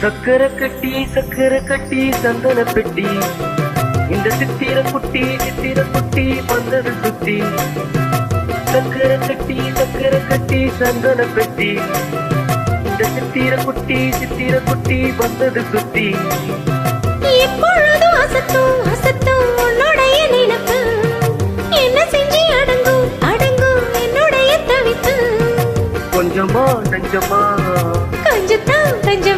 சக்கர கட்டி சக்கர கட்டி சந்தன பெட்டி. இந்த சித்திர குட்டி சித்திர குட்டி வந்தது சுத்தி. சக்கர கட்டி சக்கர கட்டி சந்தன பெட்டி. இந்த சித்திர குட்டி சித்திர குட்டி வந்தது சுத்தி. எப்பொழுதும் அசத்தும் அசத்தும் உன்னுடைய நினைப்பு. என்ன செஞ்சு அடங்கும் அடங்கும் என்னுடைய தவிப்பு. கொஞ்சமா நஞ்சமா. கொஞ்சத்தான் கொஞ்சமா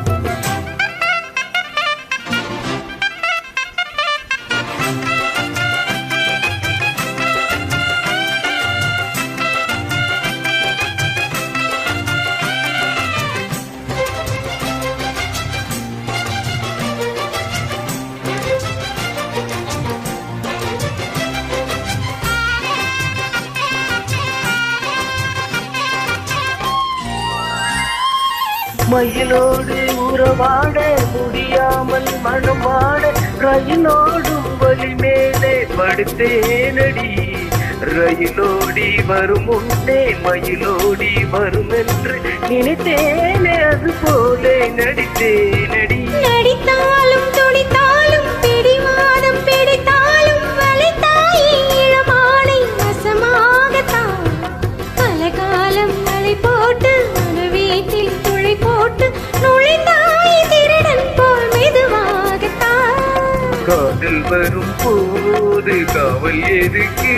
மயிலோடு உறவாட முடியாமல் மனமாட ரயிலோடும் வழி மேலே படுத்தேனடி. ரயிலோடி வரும் முன்னே மயிலோடி வரும் என்று நினைத்தேனே அது போல நடித்தேனடி. நடித்தாலும் துடித்தாலும் பிடிவா காதல் வரும் போது காவல் எதுக்கு?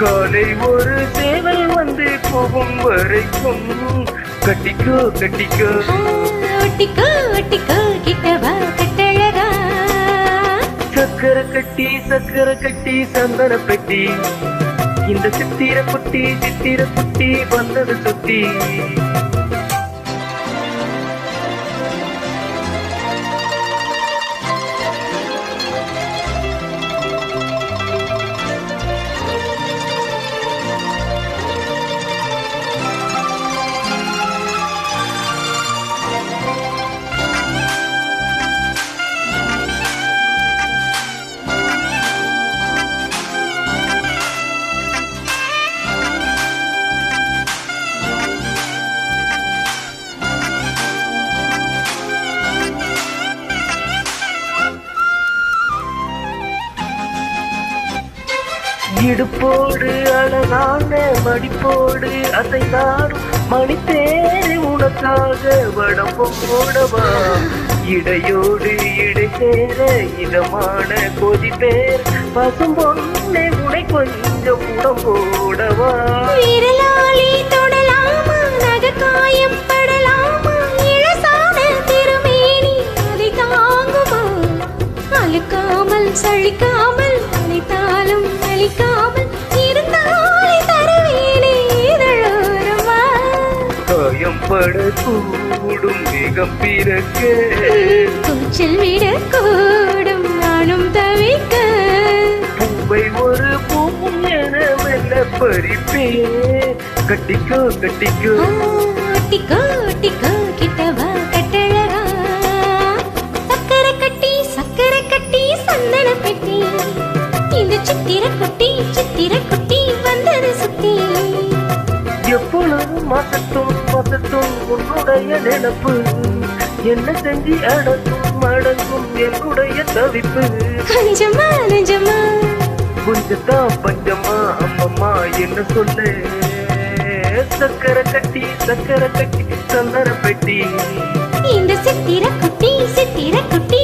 காலை ஒரு சேவல் வந்து போகும் வரைக்கும் கட்டிக்கோ கட்டிக்கோ. ஒட்டிக்கோ ஒட்டிக்கோ கிட்டவா கட்டழகா. சக்கர கட்டி சக்கர கட்டி சந்தன பெட்டி. இந்த சித்திர குட்டி சித்திர குட்டி வந்தது சுத்தி இடுப்போடு அழகான மடிப்போடு அசைந்தாடும் மணித்தேரு உனக்காக வடம்பம் போடவா? இடையோடு இடை சேர இதமான கொதி பேர் பசும் பொண்ணே உனை கொஞ்சம் உடம்போடவா? விரலாளி தொடலாமா நகக்காயம் காயம் படக்கூடும் வேகம் பிறக்க கூச்சல் விடக்கூடும் நானும் தவிக்க. பூவை ஒரு பூவும் என மெல்ல பறிப்பே. கட்டிக்கோ கட்டிக்கோ. என்ன செஞ்சு அடக்கும் அடங்கும் என்னுடைய தவிப்பு? கொஞ்சமா நெஞ்சமா கொஞ்சத்தான் பஞ்சமா அம்மம்மா என்ன சொல்லு? சக்கரை கட்டி சக்கரை கட்டி சந்தர பெட்டி. இந்த சித்திர குட்டி சித்திர குட்டி